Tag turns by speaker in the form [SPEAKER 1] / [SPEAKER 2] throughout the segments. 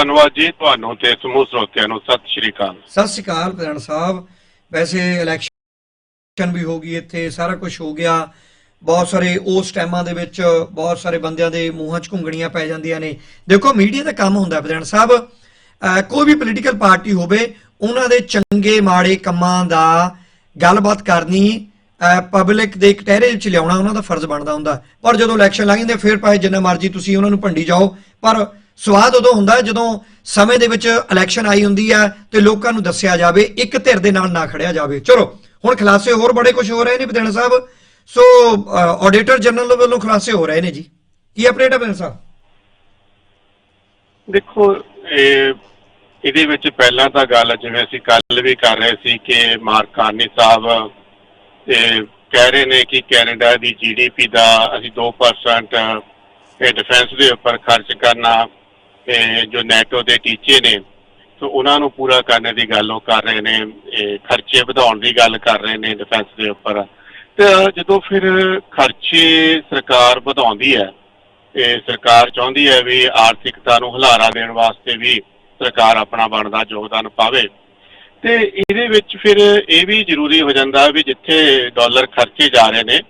[SPEAKER 1] ਧੰਨਵਾਦ ਜੀ ਤੁਹਾਨੂੰ ਤੇ ਸਮੂਹ ਸਰੋਤਿਆਂ ਨੂੰ। ਸਤਿ ਸ਼੍ਰੀ ਅਕਾਲ।
[SPEAKER 2] ਸਤਿ ਸ਼੍ਰੀ ਅਕਾਲ ਪ੍ਰਧਾਨ ਸਾਹਿਬ। ਵੈਸੇ ਇਲੈਕਸ਼ਨ ਵੀ ਹੋ ਗਈ ਇੱਥੇ, ਸਾਰਾ ਕੁਝ ਹੋ ਗਿਆ। ਬਹੁਤ ਸਾਰੇ ਉਸ ਟਾਈਮਾਂ ਦੇ ਵਿੱਚ ਬਹੁਤ ਸਾਰੇ ਬੰਦਿਆਂ ਦੇ ਮੂੰਹਾਂ 'ਚ ਘੁੰਗਣੀਆਂ ਪੈ ਜਾਂਦੀਆਂ ਨੇ। ਦੇਖੋ ਮੀਡੀਆ ਦਾ ਕੰਮ ਹੁੰਦਾ ਪ੍ਰਧਾਨ ਸਾਹਿਬ। ਕੋਈ ਵੀ ਪੋਲੀਟੀਕਲ ਪਾਰਟੀ ਹੋਵੇ, ਉਹਨਾਂ ਦੇ ਚੰਗੇ ਮਾੜੇ ਕੰਮਾਂ ਦਾ ਗੱਲਬਾਤ ਕਰਨੀ ਪਬਲਿਕ ਦੇ ਕਟਹਿਰੇ ਵਿੱਚ ਲਿਆਉਣਾ, ਉਹਨਾਂ ਦਾ ਫਰਜ਼ ਬਣਦਾ ਹੁੰਦਾ। ਪਰ ਜਦੋਂ ਇਲੈਕਸ਼ਨ ਲੰਘ ਜਾਂਦੇ, ਫਿਰ ਭਾਵੇਂ ਜਿੰਨਾ ਮਰਜ਼ੀ ਤੁਸੀਂ ਉਹਨਾਂ ਨੂੰ ਭੰਡੀ ਜਾਓ, ਪਰ ਸਵਾਦ ਉਦੋਂ ਹੁੰਦਾ ਜਦੋਂ ਸਮੇਂ ਦੇ ਵਿੱਚ ਇਲੈਕਸ਼ਨ ਆਈ ਹੁੰਦੀ ਹੈ ਤੇ ਲੋਕਾਂ ਨੂੰ ਦੱਸਿਆ ਜਾਵੇ, ਇੱਕ ਧਿਰ ਦੇ ਨਾਲ ਨਾ ਖੜਿਆ ਜਾਵੇ। ਚਲੋ, ਹੁਣ ਖੁਲਾਸੇ ਹੋਰ ਬੜੇ ਕੁਝ ਹੋ ਰਹੇ ਨੇ ਵਿਧਾਨ ਸਾਹਿਬ। ਸੋ ਆਡੀਟਰ ਜਨਰਲ ਵੱਲੋਂ ਖੁਲਾਸੇ ਹੋ ਰਹੇ ਨੇ ਜੀ। ਕੀ ਅਪਡੇਟ ਹੈ ਵਿਧਾਨ ਸਾਹਿਬ?
[SPEAKER 1] ਦੇਖੋ, ਇਹ, ਇਹਦੇ ਵਿੱਚ ਪਹਿਲਾਂ ਤਾਂ ਗੱਲ ਜਿਵੇਂ ਅਸੀਂ ਕੱਲ ਵੀ ਕਰ ਰਹੇ ਸੀ ਕਿ ਮਾਰਕਾਨੀ ਸਾਹਿਬ, ਤੇ ਕਹਿ ਰਹੇ ਨੇ ਕਿ ਕੈਨੇਡਾ ਦੀ ਜੀਡੀਪੀ ਦਾ ਅਸੀਂ 2% ਇਹ ਡਿਫੈਂਸ ਦੇ ਉੱਪਰ ਖਰਚ ਕਰਨਾ। ਜੋ ਨੈਟੋ ਦੇ ਟੀਚੇ ਨੇ, ਸੋ ਉਹਨਾਂ ਨੂੰ ਪੂਰਾ ਕਰਨ ਦੀ ਗੱਲ ਉਹ ਕਰ ਰਹੇ ਨੇ ਖਰਚੇ ਵਧਾਉਣ ਦੀ ਗੱਲ ਕਰ ਰਹੇ ਨੇ ਡਿਫੈਂਸ ਦੇ ਉੱਪਰ। ਤੇ ਜਦੋਂ ਫਿਰ ਖਰਚੇ ਸਰਕਾਰ ਵਧਾਉਂਦੀ ਹੈ, ਤੇ ਸਰਕਾਰ ਚਾਹੁੰਦੀ ਹੈ ਵੀ ਆਰਥਿਕਤਾ ਨੂੰ ਹੁਲਾਰਾ ਦੇਣ ਵਾਸਤੇ ਵੀ ਸਰਕਾਰ ਆਪਣਾ ਬਣਦਾ ਯੋਗਦਾਨ ਪਾਵੇ। ਤੇ ਇਹਦੇ ਵਿੱਚ ਫਿਰ ਇਹ ਵੀ ਜ਼ਰੂਰੀ ਹੋ ਜਾਂਦਾ ਵੀ ਜਿੱਥੇ ਡਾਲਰ ਖਰਚੇ ਜਾ ਰਹੇ ਨੇ,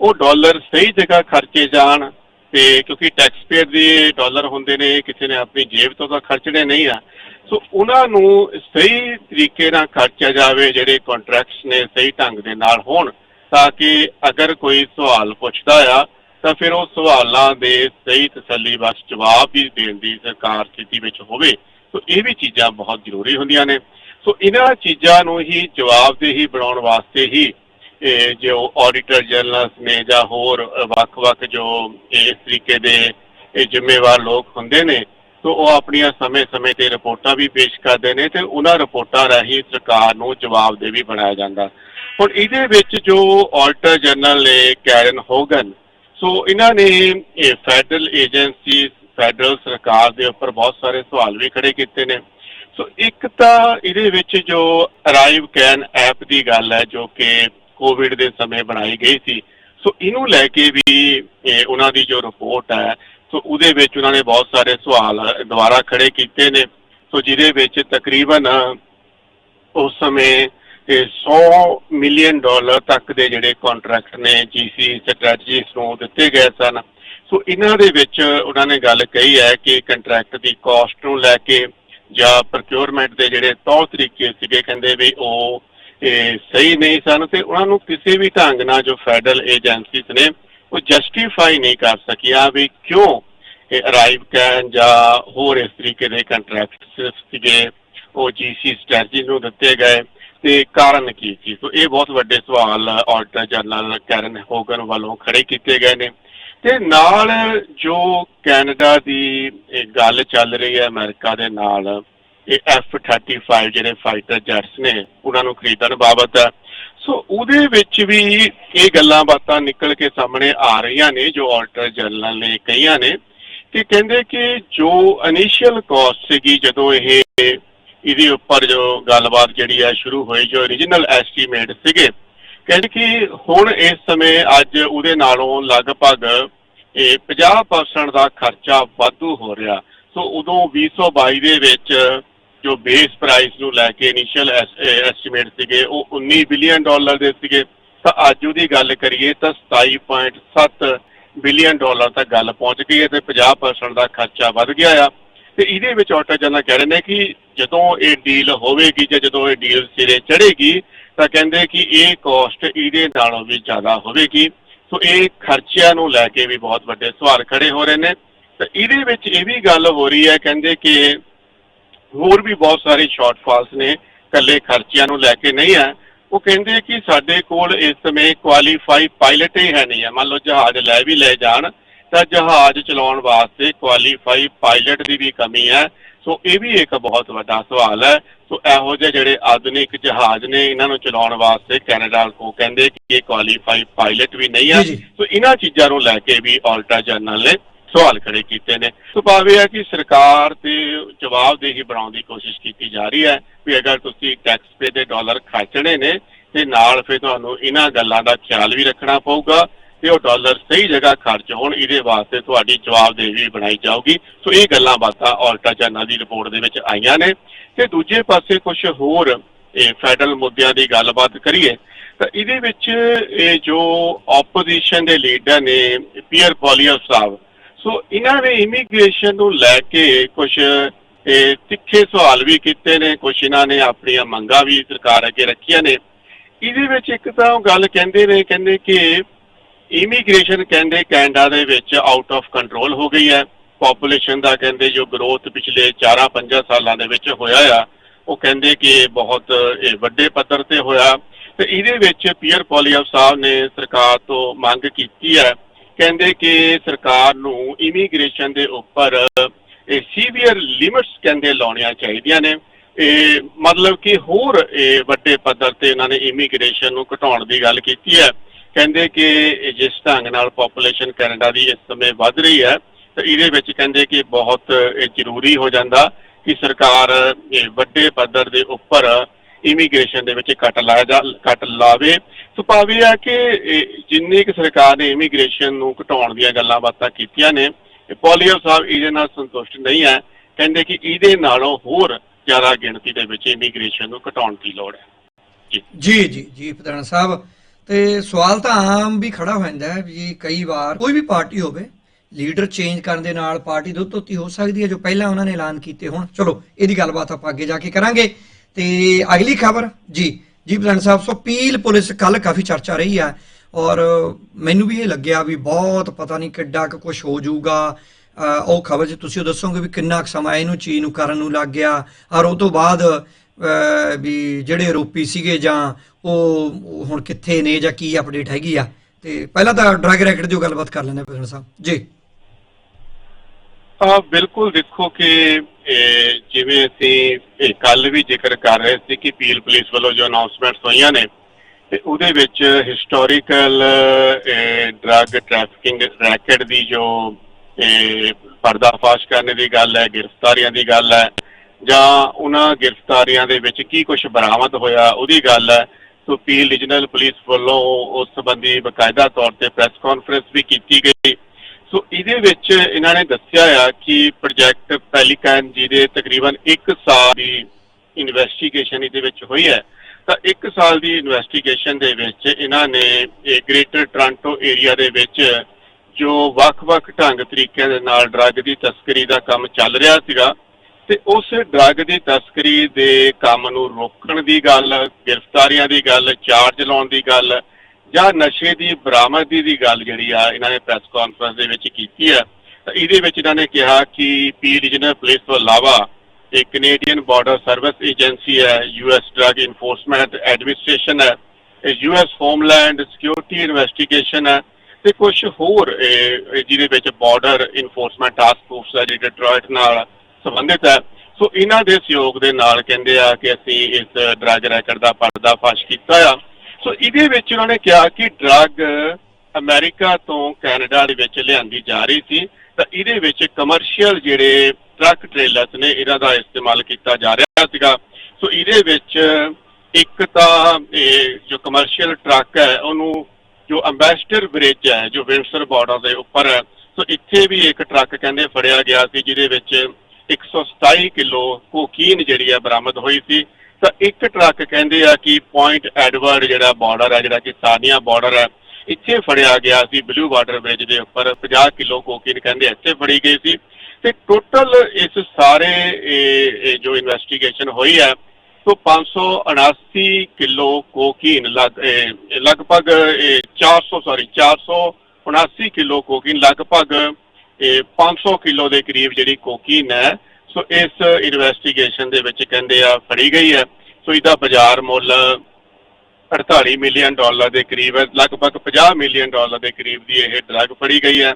[SPEAKER 1] ਉਹ ਡਾਲਰ ਸਹੀ ਜਗ੍ਹਾ ਖਰਚੇ ਜਾਣ ਤੇ ਕਿਉਂਕਿ ਟੈਕਸ ਪੇਅਰ ਦੇ ਡਾਲਰ ਹੁੰਦੇ ਨੇ, ਕਿਸੇ ਨੇ ਆਪਣੀ ਜੇਬ ਤੋਂ ਤਾਂ ਖਰਚਣੇ ਨਹੀਂ ਆ। ਸੋ ਉਹਨਾਂ ਨੂੰ ਸਹੀ ਤਰੀਕੇ ਨਾਲ ਖਰਚਿਆ ਜਾਵੇ, ਜਿਹੜੇ ਕੰਟਰੈਕਟਸ ਨੇ ਸਹੀ ਢੰਗ ਦੇ ਨਾਲ ਹੋਣ, ਤਾਂ ਕਿ ਅਗਰ ਕੋਈ ਸਵਾਲ ਪੁੱਛਦਾ ਆ, ਤਾਂ ਫਿਰ ਉਹ ਸਵਾਲਾਂ ਦੇ ਸਹੀ ਤਸੱਲੀ ਬਸ ਜਵਾਬ ਵੀ ਦੇਣ ਦੀ ਸਰਕਾਰ ਸਥਿਤੀ ਵਿੱਚ ਹੋਵੇ। ਸੋ ਇਹ ਵੀ ਚੀਜ਼ਾਂ ਬਹੁਤ ਜ਼ਰੂਰੀ ਹੁੰਦੀਆਂ ਨੇ। ਸੋ ਇਹਨਾਂ ਚੀਜ਼ਾਂ ਨੂੰ ਹੀ ਜਵਾਬਦੇਹੀ ਬਣਾਉਣ ਵਾਸਤੇ ਹੀ ਇਹ ਜੋ ਆਡੀਟਰ ਜਨਰਲਸ ਨੇ ਜਾਂ ਹੋਰ ਵੱਖ-ਵੱਖ ਜੋ ਇਸ ਤਰੀਕੇ ਦੇ ਇਹ ਜ਼ਿੰਮੇਵਾਰ ਲੋਕ ਹੁੰਦੇ ਨੇ ਸੋ ਉਹ ਆਪਣੀਆਂ ਸਮੇਂ-ਸਮੇਂ ਤੇ ਰਿਪੋਰਟਾਂ ਵੀ ਪੇਸ਼ ਕਰਦੇ ਨੇ ਤੇ ਉਹਨਾਂ ਰਿਪੋਰਟਾਂ ਰਾਹੀਂ ਸਰਕਾਰ ਨੂੰ ਜਵਾਬਦੇਹ ਵੀ ਬਣਾਇਆ ਜਾਂਦਾ। ਹੁਣ ਇਹਦੇ ਵਿੱਚ ਜੋ ਆਡੀਟਰ ਜਨਰਲ ਨੇ ਕੈਰਨ ਹੋਗਨ, ਸੋ ਇਹਨਾਂ ਨੇ ਇਹ ਫੈਡਰਲ ਏਜੰਸੀ ਫੈਡਰਲ ਸਰਕਾਰ ਦੇ ਉੱਪਰ ਬਹੁਤ ਸਾਰੇ ਸਵਾਲ ਵੀ ਖੜੇ ਕੀਤੇ ਨੇ। ਸੋ ਇੱਕ ਤਾਂ ਇਹਦੇ ਵਿੱਚ ਜੋ ਅਰਾਈਵ ਕੈਨ ਐਪ ਦੀ ਗੱਲ ਹੈ, ਜੋ ਕਿ ਕੋਵਿਡ ਦੇ ਸਮੇਂ ਬਣਾਈ ਗਈ ਸੀ। ਸੋ ਇਹਨੂੰ ਲੈ ਕੇ ਵੀ ਉਹਨਾਂ ਦੀ ਜੋ ਰਿਪੋਰਟ ਹੈ ਸੋ ਉਹਦੇ ਵਿੱਚ ਉਹਨਾਂ ਨੇ ਬਹੁਤ ਸਾਰੇ ਸਵਾਲ ਦੁਬਾਰਾ ਖੜੇ ਕੀਤੇ ਨੇ। ਸੋ ਜਿਹਦੇ ਵਿੱਚ ਤਕਰੀਬਨ ਉਸ ਸਮੇਂ 100 ਮਿਲੀਅਨ ਡਾਲਰ ਤੱਕ ਦੇ ਜਿਹੜੇ ਕੰਟਰੈਕਟ ਨੇ ਜੀਸੀ ਸਟ੍ਰੈਟਜੀਸ ਨੂੰ ਦਿੱਤੇ ਗਏ ਸਨ। ਸੋ ਇਹਨਾਂ ਦੇ ਵਿੱਚ ਉਹਨਾਂ ਨੇ ਗੱਲ ਕਹੀ ਹੈ ਕਿ ਕੰਟਰੈਕਟ ਦੀ ਕਾਸਟ ਨੂੰ ਲੈ ਕੇ ਜਾਂ ਪ੍ਰੋਕਿਉਰਮੈਂਟ ਦੇ ਜਿਹੜੇ ਤੌਰ ਤਰੀਕੇ ਸੀਗੇ, ਕਹਿੰਦੇ ਵੀ ਉਹ ਸਹੀ ਨਹੀਂ ਸਨ ਤੇ ਉਹਨਾਂ ਨੂੰ ਕਿਸੇ ਵੀ ਢੰਗ ਨਾਲ ਜੋ ਫੈਡਰਲ ਏਜੰਸੀਜ਼ ਨੇ ਉਹ ਜਸਟੀਫਾਈ ਨਹੀਂ ਕਰ ਸਕੀਆਂ ਵੀ ਕਿਉਂ ਇਹ ਅਰਾਈਵ ਕਰਨ ਜਾਂ ਹੋਰ ਇਸ ਤਰੀਕੇ ਦੇ ਕੰਟਰੈਕਟ ਸੀਗੇ, ਉਹ ਜੀਸੀ ਸਟ੍ਰੈਟਜੀ ਨੂੰ ਦਿੱਤੇ ਗਏ ਤੇ ਕਾਰਨ ਕੀ ਸੀ? ਸੋ ਇਹ ਬਹੁਤ ਵੱਡੇ ਸਵਾਲ ਆਡੀਟਰ ਜਨਰਲ ਕੈਰਨ ਹੋਗਨ ਵੱਲੋਂ ਖੜੇ ਕੀਤੇ ਗਏ ਨੇ। ਤੇ ਨਾਲ ਜੋ ਕੈਨੇਡਾ ਦੀ ਗੱਲ ਚੱਲ ਰਹੀ ਹੈ, ਅਮਰੀਕਾ ਦੇ ਨਾਲ ਇਹ F35 ਜਿਹੜੇ ਫਾਈਟਰ ਜੈਟਸ ਨੇ, ਉਹਨਾਂ ਨੂੰ ਖਰੀਦਣ ਬਾਬਤ। ਹੈ ਸੋ ਉਹਦੇ ਵਿੱਚ ਵੀ ਇਹ ਗੱਲਾਂ ਬਾਤਾਂ ਨਿਕਲ ਕੇ ਸਾਹਮਣੇ ਆ ਰਹੀਆਂ ਨੇ, ਜੋ ਆਲਟਰ ਜਨਰਲ ਨੇ ਕਹੀਆਂ ਨੇ। ਕਿ ਕਹਿੰਦੇ ਕਿ ਜੋ ਇਨੀਸ਼ੀਅਲ ਕਾਸਟ ਸੀਗੀ, ਜਦੋਂ ਇਹ ਇਹਦੇ ਉੱਪਰ ਜੋ ਗੱਲਬਾਤ ਜਿਹੜੀ ਹੈ ਸ਼ੁਰੂ ਹੋਈ, ਜੋ origignal ਐਸਟੀਮੇਟ ਸੀਗੇ, ਕਹਿੰਦੇ ਕਿ ਹੁਣ ਇਸ ਸਮੇਂ ਅੱਜ ਉਹਦੇ ਨਾਲੋਂ ਲਗਭਗ ਇਹ 50% ਦਾ ਖਰਚਾ ਵਾਧੂ ਹੋ ਰਿਹਾ। ਸੋ ਉਦੋਂ 2022 ਦੇ ਵਿੱਚ ਜੋ ਬੇਸ ਪ੍ਰਾਈਸ ਨੂੰ ਲੈ ਕੇ ਇਨੀਸ਼ੀਅਲ ਐਸਟੀਮੇਟ ਸੀਗੇ, ਉਹ 19 ਬਿਲੀਅਨ ਡਾਲਰ ਦੇ ਸੀਗੇ। ਤਾਂ ਅੱਜ ਉਹਦੀ ਗੱਲ ਕਰੀਏ ਤਾਂ 27.7 ਬਿਲੀਅਨ ਡਾਲਰ ਤੱਕ ਗੱਲ ਪਹੁੰਚ ਗਈ ਹੈ ਤੇ 50% ਦਾ ਖਰਚਾ ਵੱਧ ਗਿਆ ਆ। ਤੇ ਇਹਦੇ ਵਿੱਚ ਆਟੋ ਜਨਰਲ ਕਹਿ ਰਹੇ ਨੇ ਕਿ ਜਦੋਂ ਇਹ ਡੀਲ ਹੋਵੇਗੀ ਜਾਂ ਜਦੋਂ ਇਹ ਡੀਲ ਸਿਰੇ ਚੜ੍ਹੇਗੀ, ਤਾਂ ਕਹਿੰਦੇ ਕਿ ਇਹ ਕੋਸਟ ਇਹਦੇ ਨਾਲੋਂ ਵੀ ਜ਼ਿਆਦਾ ਹੋਵੇਗੀ। ਸੋ ਇਹ ਖਰਚਿਆਂ ਨੂੰ ਲੈ ਕੇ ਵੀ ਬਹੁਤ ਵੱਡੇ ਸਵਾਲ ਖੜੇ ਹੋ ਰਹੇ ਨੇ। ਤਾਂ ਇਹਦੇ ਵਿੱਚ ਇਹ ਵੀ ਗੱਲ ਹੋ ਰਹੀ ਹੈ, ਕਹਿੰਦੇ ਕਿ ਹੋਰ ਵੀ ਬਹੁਤ ਸਾਰੇ ਸ਼ਾਰਟਫਾਲਸ ਨੇ ਕੱਲੇ ਖਰਚਿਆਂ ਨੂੰ ਲੈ ਕੇ ਨਹੀਂ ਹੈ। ਉਹ ਕਹਿੰਦੇ ਕਿ ਸਾਡੇ ਕੋਲ ਇਸ ਸਮੇਂ ਕੁਆਲੀਫਾਈ ਪਾਇਲਟ ਹੀ ਹੈ ਨਹੀਂ ਹੈ। ਮੰਨ ਲਓ ਜਹਾਜ਼ ਲੈ ਵੀ ਲੈ ਜਾਣ ਤਾਂ ਜਹਾਜ਼ ਚਲਾਉਣ ਵਾਸਤੇ ਕੁਆਲੀਫਾਈ ਪਾਇਲਟ ਦੀ ਵੀ ਕਮੀ ਹੈ। ਸੋ ਇਹ ਵੀ ਇੱਕ ਬਹੁਤ ਵੱਡਾ ਸਵਾਲ ਹੈ। ਸੋ ਇਹੋ ਜਿਹੇ ਜਿਹੜੇ ਆਧੁਨਿਕ ਜਹਾਜ਼ ਨੇ ਇਹਨਾਂ ਨੂੰ ਚਲਾਉਣ ਵਾਸਤੇ ਕੈਨੇਡਾ ਕੋ ਕਹਿੰਦੇ ਕਿ ਇਹ ਕੁਆਲੀਫਾਈ ਪਾਇਲਟ ਵੀ ਨਹੀਂ ਹੈ। ਸੋ ਇਹਨਾਂ ਚੀਜ਼ਾਂ ਨੂੰ ਲੈ ਕੇ ਵੀ ਆਲਟਾ ਜਨਰਲ ਨੇ ਸਵਾਲ ਖੜੇ ਕੀਤੇ ਨੇ। ਸੁਭਾਵ ਇਹ ਹੈ ਕਿ ਸਰਕਾਰ ਤੇ ਜਵਾਬਦੇਹੀ ਬਣਾਉਣ ਦੀ ਕੋਸ਼ਿਸ਼ ਕੀਤੀ ਜਾ ਰਹੀ ਹੈ, ਵੀ ਅਗਰ ਤੁਸੀਂ ਟੈਕਸ ਪੇ ਦੇ ਡਾਲਰ ਖਰਚਣੇ ਨੇ, ਤੇ ਨਾਲ ਫਿਰ ਤੁਹਾਨੂੰ ਇਹਨਾਂ ਗੱਲਾਂ ਦਾ ਖਿਆਲ ਵੀ ਰੱਖਣਾ ਪਊਗਾ ਤੇ ਉਹ ਡਾਲਰ ਸਹੀ ਜਗ੍ਹਾ ਖਰਚ ਹੋਣ, ਇਹਦੇ ਵਾਸਤੇ ਤੁਹਾਡੀ ਜਵਾਬਦੇਹੀ ਬਣਾਈ ਜਾਊਗੀ। ਸੋ ਇਹ ਗੱਲਾਂ ਬਾਤਾਂ ਆਲਟਾ ਚਾਨਾ ਦੀ ਰਿਪੋਰਟ ਦੇ ਵਿੱਚ ਆਈਆਂ ਨੇ। ਤੇ ਦੂਜੇ ਪਾਸੇ ਕੁਝ ਹੋਰ, ਇਹ ਫੈਡਰਲ ਮੁੱਦਿਆਂ ਦੀ ਗੱਲਬਾਤ ਕਰੀਏ, ਤਾਂ ਇਹਦੇ ਵਿੱਚ ਇਹ ਜੋ ਆਪੋਜੀਸ਼ਨ ਦੇ ਲੀਡਰ ਨੇ ਪੀਅਰ ਪੋਲੀਅਰ ਸਾਹਿਬ ਸੋ ਇਹਨਾਂ ਨੇ ਇਮੀਗ੍ਰੇਸ਼ਨ ਨੂੰ ਲੈ ਕੇ ਕੁਝ ਤਿੱਖੇ ਸਵਾਲ ਵੀ ਕੀਤੇ ਨੇ ਕੁਝ ਇਹਨਾਂ ਨੇ ਆਪਣੀਆਂ ਮੰਗਾਂ ਵੀ ਸਰਕਾਰ ਅੱਗੇ ਰੱਖੀਆਂ ਨੇ। ਇਹਦੇ ਵਿੱਚ ਇੱਕ ਤਾਂ ਉਹ ਗੱਲ ਕਹਿੰਦੇ ਨੇ, ਕਹਿੰਦੇ ਕਿ ਇਮੀਗ੍ਰੇਸ਼ਨ ਕਹਿੰਦੇ ਕੈਨੇਡਾ ਦੇ ਵਿੱਚ ਆਊਟ ਆਫ ਕੰਟਰੋਲ ਹੋ ਗਈ ਹੈ। ਪੋਪੂਲੇਸ਼ਨ ਦਾ ਕਹਿੰਦੇ ਜੋ ਗਰੋਥ ਪਿਛਲੇ 4-5 ਸਾਲਾਂ ਦੇ ਵਿੱਚ ਹੋਇਆ ਆ, ਉਹ ਕਹਿੰਦੇ ਕਿ ਇਹ ਬਹੁਤ, ਇਹ ਵੱਡੇ ਪੱਧਰ ਤੇ ਹੋਇਆ। ਤੇ ਇਹਦੇ ਵਿੱਚ ਪੀਅਰ ਪੋਲੀਅਰ ਸਾਹਿਬ ਨੇ ਸਰਕਾਰ ਤੋਂ ਮੰਗ ਕੀਤੀ ਹੈ ਕਹਿੰਦੇ ਕਿ ਸਰਕਾਰ ਨੂੰ ਇਮੀਗ੍ਰੇਸ਼ਨ ਦੇ ਉੱਪਰ ਇਹ ਸੀਵੀਅਰ ਲਿਮਿਟਸ ਕਹਿੰਦੇ ਲਾਉਣੀਆਂ ਚਾਹੀਦੀਆਂ ਨੇ। ਇਹ ਮਤਲਬ ਕਿ ਹੋਰ ਇਹ ਵੱਡੇ ਪੱਧਰ ਤੇ ਇਹਨਾਂ ਨੇ ਇਮੀਗ੍ਰੇਸ਼ਨ ਨੂੰ ਘਟਾਉਣ ਦੀ ਗੱਲ ਕੀਤੀ ਹੈ। ਕਹਿੰਦੇ ਕਿ ਜਿਸ ਢੰਗ ਨਾਲ ਪੋਪੂਲੇਸ਼ਨ ਕੈਨੇਡਾ ਦੀ ਇਸ ਸਮੇਂ ਵੱਧ ਰਹੀ ਹੈ, ਤਾਂ ਇਹਦੇ ਵਿੱਚ ਕਹਿੰਦੇ ਕਿ ਬਹੁਤ ਇਹ ਜ਼ਰੂਰੀ ਹੋ ਜਾਂਦਾ ਕਿ ਸਰਕਾਰ ਇਹ ਵੱਡੇ ਪੱਧਰ ਦੇ ਉੱਪਰ ਇਮੀਗ੍ਰੇਸ਼ਨ ਦੇ ਵਿੱਚ ਕੱਟ ਲਾਇਆ ਜਾ ਕੱਟ ਲਾਵੇ। ਸੋ ਹੈ ਕਿ ਜਿੰਨੀ ਕਿ ਸਰਕਾਰ ਨੇ ਇਮੀਗ੍ਰੇਸ਼ਨ ਨੂੰ ਘਟਾਉਣ ਦੀਆਂ ਗੱਲਾਂ ਬਾਤਾਂ ਕੀਤੀਆਂ ਨੇ ਪੋਲੀਅਰ ਸਾਹਿਬ ਇਹਦੇ ਨਾਲ ਸੰਤੁਸ਼ਟ ਨਹੀਂ ਹੈ। ਕਹਿੰਦੇ ਕਿ ਇਹਦੇ ਨਾਲੋਂ ਹੋਰ ਜ਼ਿਆਦਾ ਗਿਣਤੀ ਦੇ ਵਿੱਚ ਇਮੀਗ੍ਰੇਸ਼ਨ ਨੂੰ ਘਟਾਉਣ ਦੀ ਲੋੜ ਹੈ। ਜੀ।
[SPEAKER 2] ਜੀ ਜੀ ਪ੍ਰਧਾਨ ਸਾਹਿਬ। ਤੇ ਸਵਾਲ ਤਾਂ ਆਮ ਵੀ ਖੜਾ ਹੋ ਜਾਂਦਾ ਹੈ ਵੀ ਕਈ ਵਾਰ ਕੋਈ ਵੀ ਪਾਰਟੀ ਹੋਵੇ, ਲੀਡਰ ਚੇਂਜ ਕਰਨ ਦੇ ਨਾਲ ਪਾਰਟੀ ਦੁੱਧ ਧੋਤੀ ਹੋ ਸਕਦੀ ਹੈ, ਜੋ ਪਹਿਲਾਂ ਉਹਨਾਂ ਨੇ ਐਲਾਨ ਕੀਤੇ ਹੁਣ। ਚਲੋ, ਇਹਦੀ ਗੱਲਬਾਤ ਆਪਾਂ ਅੱਗੇ ਜਾ ਕੇ ਕਰਾਂਗੇ। ਤੇ ਅਗਲੀ ਖਬਰ, ਜੀ ਜੀ ਪ੍ਰਧਾਨ ਸਾਹਿਬ, ਸੋ ਪੀਲ ਪੁਲਿਸ ਕੱਲ ਕਾਫੀ ਚਰਚਾ ਰਹੀ ਹੈ ਔਰ ਮੈਨੂੰ ਵੀ ਇਹ ਲੱਗਿਆ ਵੀ ਬਹੁਤ ਪਤਾ ਨਹੀਂ ਕਿੱਡਾ ਕੁ ਕੁਝ ਹੋ ਜਾਊਗਾ। ਉਹ ਖਬਰ 'ਚ ਤੁਸੀਂ ਉਹ ਦੱਸੋਗੇ ਵੀ ਕਿੰਨਾ ਕੁ ਸਮਾਂ ਇਹਨੂੰ ਚੀਜ਼ ਨੂੰ ਕਰਨ ਨੂੰ ਲੱਗ ਗਿਆ ਔਰ ਉਹ ਤੋਂ ਬਾਅਦ ਵੀ ਜਿਹੜੇ ਆਰੋਪੀ ਸੀਗੇ ਜਾਂ ਉਹ ਹੁਣ ਕਿੱਥੇ ਨੇ ਜਾਂ ਕੀ ਅਪਡੇਟ ਹੈਗੀ ਆ। ਤੇ ਪਹਿਲਾਂ ਤਾਂ ਡਰਗ ਰੈਕਟ ਦੀ ਉਹ ਗੱਲਬਾਤ ਕਰ ਲੈਂਦੇ ਪ੍ਰਧਾਨ ਸਾਹਿਬ। ਜੀ।
[SPEAKER 1] ਆ ਬਿਲਕੁਲ ਦੇਖੋ ਕਿ ਜਿਵੇਂ ਅਸੀਂ ਕੱਲ ਵੀ ਜ਼ਿਕਰ ਕਰ ਰਹੇ ਸੀ ਕਿ ਪੀਲ ਪੁਲਿਸ ਵੱਲੋਂ ਜੋ ਅਨਾਉਂਸਮੈਂਟਸ ਹੋਈਆਂ ਨੇ, ਤੇ ਉਹਦੇ ਵਿੱਚ ਹਿਸਟੋਰੀਕਲ ਡਰੱਗ ਟ੍ਰੈਫਿਕਿੰਗ ਰੈਕਟ ਦੀ ਜੋ ਪਰਦਾਫਾਸ਼ ਕਰਨ ਦੀ ਗੱਲ ਹੈ, ਗ੍ਰਿਫਤਾਰੀਆਂ ਦੀ ਗੱਲ ਹੈ, ਜਾਂ ਉਹਨਾਂ ਗ੍ਰਿਫਤਾਰੀਆਂ ਦੇ ਵਿੱਚ ਕੀ ਕੁਝ ਬਰਾਮਦ ਹੋਇਆ, ਉਹਦੀ ਗੱਲ ਹੈ। ਸੋ ਪੀਲ ਰੀਜਨਲ ਪੁਲਿਸ ਵੱਲੋਂ ਉਸ ਸੰਬੰਧੀ ਬਕਾਇਦਾ ਤੌਰ ਤੇ ਪ੍ਰੈਸ ਕਾਨਫਰੰਸ ਵੀ ਕੀਤੀ ਗਈ। ਸੋ ਇਹਦੇ ਵਿੱਚ ਇਹਨਾਂ ਨੇ ਦੱਸਿਆ ਆ ਕਿ ਪ੍ਰੋਜੈਕਟ ਪੈਲੀਕਨ ਜਿਹਦੇ ਤਕਰੀਬਨ 1 ਸਾਲ ਦੀ ਇਨਵੈਸਟੀਗੇਸ਼ਨ ਇਹਦੇ ਵਿੱਚ ਹੋਈ ਹੈ। ਤਾਂ 1 ਸਾਲ ਦੀ ਇਨਵੈਸਟੀਗੇਸ਼ਨ ਦੇ ਵਿੱਚ ਇਹਨਾਂ ਨੇ ਇਹ ਗ੍ਰੇਟਰ ਟੋਰਾਂਟੋ ਏਰੀਆ ਦੇ ਵਿੱਚ ਜੋ ਵੱਖ-ਵੱਖ ਢੰਗ ਤਰੀਕਿਆਂ ਦੇ ਨਾਲ ਡਰੱਗ ਦੀ ਤਸਕਰੀ ਦਾ ਕੰਮ ਚੱਲ ਰਿਹਾ ਸੀਗਾ ਤੇ ਉਸ ਡਰੱਗ ਦੀ ਤਸਕਰੀ ਦੇ ਕੰਮ ਨੂੰ ਰੋਕਣ ਦੀ ਗੱਲ, ਗ੍ਰਿਫਤਾਰੀਆਂ ਦੀ ਗੱਲ ਚਾਰਜ ਲਾਉਣ ਦੀ ਗੱਲ ਜਾਂ ਨਸ਼ੇ ਦੀ ਬਰਾਮਦੀ ਦੀ ਗੱਲ ਜਿਹੜੀ ਆ ਇਹਨਾਂ ਨੇ ਪ੍ਰੈਸ ਕਾਨਫਰੰਸ ਦੇ ਵਿੱਚ ਕੀਤੀ ਹੈ ਤਾਂ ਇਹਦੇ ਵਿੱਚ ਇਹਨਾਂ ਨੇ ਕਿਹਾ ਕਿ ਪੀ ਰੀਜਨਲ ਪੁਲਿਸ ਤੋਂ ਇਲਾਵਾ ਇੱਕ ਕੈਨੇਡੀਅਨ ਬਾਰਡਰ ਸਰਵਿਸ ਏਜੰਸੀ ਹੈ ਯੂਐਸ ਡਰੱਗ ਇਨਫੋਰਸਮੈਂਟ ਐਡਮਿਨਿਸਟ੍ਰੇਸ਼ਨ ਹੈ, ਇਹ ਯੂਐਸ ਹੋਮਲੈਂਡ ਸਿਕਿਉਰਿਟੀ ਇਨਵੈਸਟੀਗੇਸ਼ਨ ਹੈ ਤੇ ਕੁਝ ਹੋਰ ਜਿਹਦੇ ਵਿੱਚ ਬਾਰਡਰ ਇਨਫੋਰਸਮੈਂਟ ਟਾਸਕ ਫੋਰਸ ਹੈ, ਜਿਹੜੀ ਡਿਟਰੋਇਟ ਨਾਲ ਸੰਬੰਧਿਤ ਹੈ। ਸੋ ਇਹਨਾਂ ਦੇ ਸਹਿਯੋਗ ਦੇ ਨਾਲ ਕਹਿੰਦੇ ਆ ਕਿ ਅਸੀਂ ਇਸ ਡਰੱਗ ਰੈਕਟ ਦਾ ਪਰਦਾ ਫਾਸ਼ ਕੀਤਾ ਆ। ਸੋ ਇਹਦੇ ਵਿੱਚ ਉਹਨਾਂ ਨੇ ਕਿਹਾ ਕਿ ਡਰੱਗ ਅਮਰੀਕਾ ਤੋਂ ਕੈਨੇਡਾ ਦੇ ਵਿੱਚ ਲਿਆਂਦੀ ਜਾ ਰਹੀ ਸੀ। ਤਾਂ ਇਹਦੇ ਵਿੱਚ ਕਮਰਸ਼ੀਅਲ ਜਿਹੜੇ ਟਰੱਕ ਟ੍ਰੇਲਰਸ ਨੇ, ਇਹਨਾਂ ਦਾ ਇਸਤੇਮਾਲ ਕੀਤਾ ਜਾ ਰਿਹਾ ਸੀਗਾ। ਸੋ ਇਹਦੇ ਵਿੱਚ ਇੱਕ ਤਾਂ ਇਹ ਜੋ ਕਮਰਸ਼ੀਅਲ ਟਰੱਕ ਹੈ, ਉਹਨੂੰ ਜੋ ਅੰਬੈਸਡਰ ਬ੍ਰਿਜ ਹੈ, ਜੋ ਵਿੰਸਰ ਬਾਰਡਰ ਦੇ ਉੱਪਰ ਹੈ ਸੋ ਇੱਥੇ ਵੀ ਇੱਕ ਟਰੱਕ ਕਹਿੰਦੇ ਫੜਿਆ ਗਿਆ ਸੀ, ਜਿਹਦੇ ਵਿੱਚ 127 ਕਿਲੋ ਕੋਕੀਨ ਜਿਹੜੀ ਹੈ ਬਰਾਮਦ ਹੋਈ ਸੀ। ਤਾਂ ਇੱਕ ਟਰੱਕ ਕਹਿੰਦੇ ਆ ਕਿ ਪੁਆਇੰਟ ਐਡਵਰਡ ਜਿਹੜਾ ਬਾਰਡਰ ਹੈ ਜਿਹੜਾ ਕਿ ਸਾਨੀਆ ਬਾਰਡਰ ਹੈ ਇੱਥੇ ਫੜਿਆ ਗਿਆ ਸੀ ਬਲੂ ਬਾਰਡਰ ਬ੍ਰਿਜ ਦੇ ਉੱਪਰ। 50 ਕਿਲੋ ਕੋਕੀਨ ਕਹਿੰਦੇ ਇੱਥੇ ਫੜੀ ਗਈ ਸੀ। ਤੇ ਟੋਟਲ ਇਸ ਸਾਰੇ ਜੋ ਇਨਵੈਸਟੀਗੇਸ਼ਨ ਹੋਈ ਹੈ, ਤੋਂ 579 ਕਿਲੋ ਕੋਕੀਨ ਲਗ, ਇਹ ਲਗਭਗ ਇਹ 400 ਸੌਰੀ 479 ਕਿਲੋ ਕੋਕੀਨ, ਲਗਭਗ ਇਹ 500 ਕਿਲੋ ਦੇ ਕਰੀਬ ਜਿਹੜੀ ਕੋਕੀਨ ਹੈ ਸੋ ਇਸ ਇਨਵੈਸਟੀਗੇਸ਼ਨ ਦੇ ਵਿੱਚ ਕਹਿੰਦੇ ਆ, ਫੜੀ ਗਈ ਹੈ। ਸੋ ਇਹਦਾ ਬਾਜ਼ਾਰ ਮੁੱਲ 48 ਮਿਲੀਅਨ ਡਾਲਰ ਦੇ ਕਰੀਬ ਹੈ। ਲਗਭਗ 50 ਮਿਲੀਅਨ ਡਾਲਰ ਦੇ ਕਰੀਬ ਦੀ ਇਹ ਡਰੱਗ ਫੜੀ ਗਈ ਹੈ।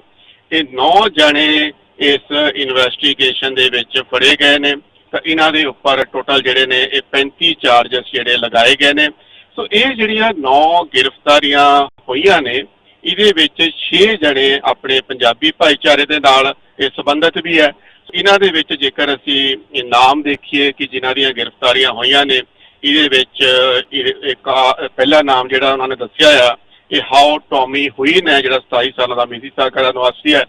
[SPEAKER 1] ਇਹ 9 ਜਣੇ ਇਸ ਇਨਵੈਸਟੀਗੇਸ਼ਨ ਦੇ ਵਿੱਚ ਫੜੇ ਗਏ ਨੇ। ਤਾਂ ਇਹਨਾਂ ਦੇ ਉੱਪਰ ਟੋਟਲ ਜਿਹੜੇ ਨੇ, ਇਹ 35 ਚਾਰजेस ਜਿਹੜੇ ਲਗਾਏ ਗਏ ਨੇ। ਸੋ ਇਹ ਜਿਹੜੀਆਂ 9 ਗ੍ਰਿਫਤਾਰੀਆਂ ਹੋਈਆਂ ਨੇ, ਇਹਦੇ ਵਿੱਚ 6 ਜਣੇ ਆਪਣੇ ਪੰਜਾਬੀ ਭਾਈਚਾਰੇ ਦੇ ਨਾਲ ਇਹ ਸੰਬੰਧਿਤ ਵੀ ਹੈ। ਇਹਨਾਂ ਦੇ ਵਿੱਚ ਜੇਕਰ ਅਸੀਂ ਨਾਮ ਦੇਖੀਏ ਕਿ ਜਿਨ੍ਹਾਂ ਦੀਆਂ ਗ੍ਰਿਫਤਾਰੀਆਂ ਹੋਈਆਂ ਨੇ, ਇਹਦੇ ਵਿੱਚ ਇੱਕ ਪਹਿਲਾ ਨਾਮ ਜਿਹੜਾ ਉਹਨਾਂ ਨੇ ਦੱਸਿਆ ਆ, ਇਹ ਹਾਓ ਟੌਮੀ ਹੁਈਨ ਹੈ ਜਿਹੜਾ 27 ਸਾਲਾਂ ਦਾ ਮਿਸੀਸਾਗਾ ਦਾ ਨਿਵਾਸੀ ਹੈ।